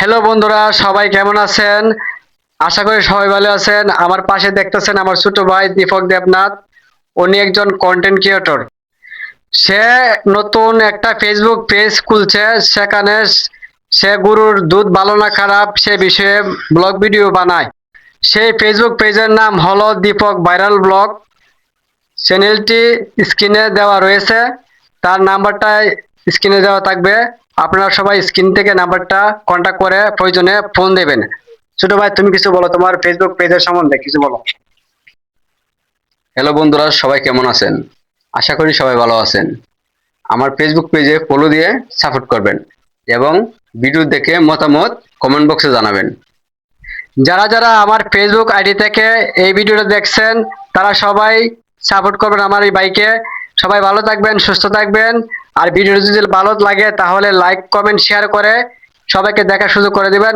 Hello বন্ধুরা, সবাই কেমন আছেন? আশা করি সবাই ভালো আছেন। আমার পাশে দেখতেছেন আমার ছোট ভাই দীপক দেবনাথ। উনি একজন কন্টেন্ট ক্রিয়েটর সে নতুন একটা ফেসবুক পেজ খুলছে। সেখানে সে গুরুর দুধ ভালো না খারাপ সে বিষয়ে ব্লগ ভিডিও বানায়। সেই ফেসবুক পেজের নাম হলো দীপক ভাইরাল ব্লগ চ্যানেলটি স্ক্রিনে দেওয়া রয়েছে। তার নাম্বারটা স্ক্রিনে দেওয়া থাকবে। আপনারা সবাই স্ক্রিন থেকে নাম্বারটা কন্ট্যাক্ট করে প্রয়োজনে ফোন দেবেন। ছোট ভাই তুমি কিছু বলো তোমার ফেসবুক পেজের সম্বন্ধে কিছু বলো। হ্যালো বন্ধুরা সবাই কেমন আছেন? আশা করি সবাই ভালো আছেন। আমার ফেসবুক পেজে ফলো দিয়ে সাপোর্ট করবেন এবং ভিডিও দেখে মতামত কমেন্ট বক্সে জানাবেন। যারা যারা আমার ফেসবুক আইডি থেকে এই ভিডিওটা দেখছেন তারা সবাই সাপোর্ট করবেন আমার এই বাইকে সবাই ভালো থাকবেন সুস্থ থাকবেন। আর ভিডিও যদি ভালো লাগে তাহলে লাইক কমেন্ট শেয়ার করে সবাইকে দেখা সুযোগ করে দিবেন।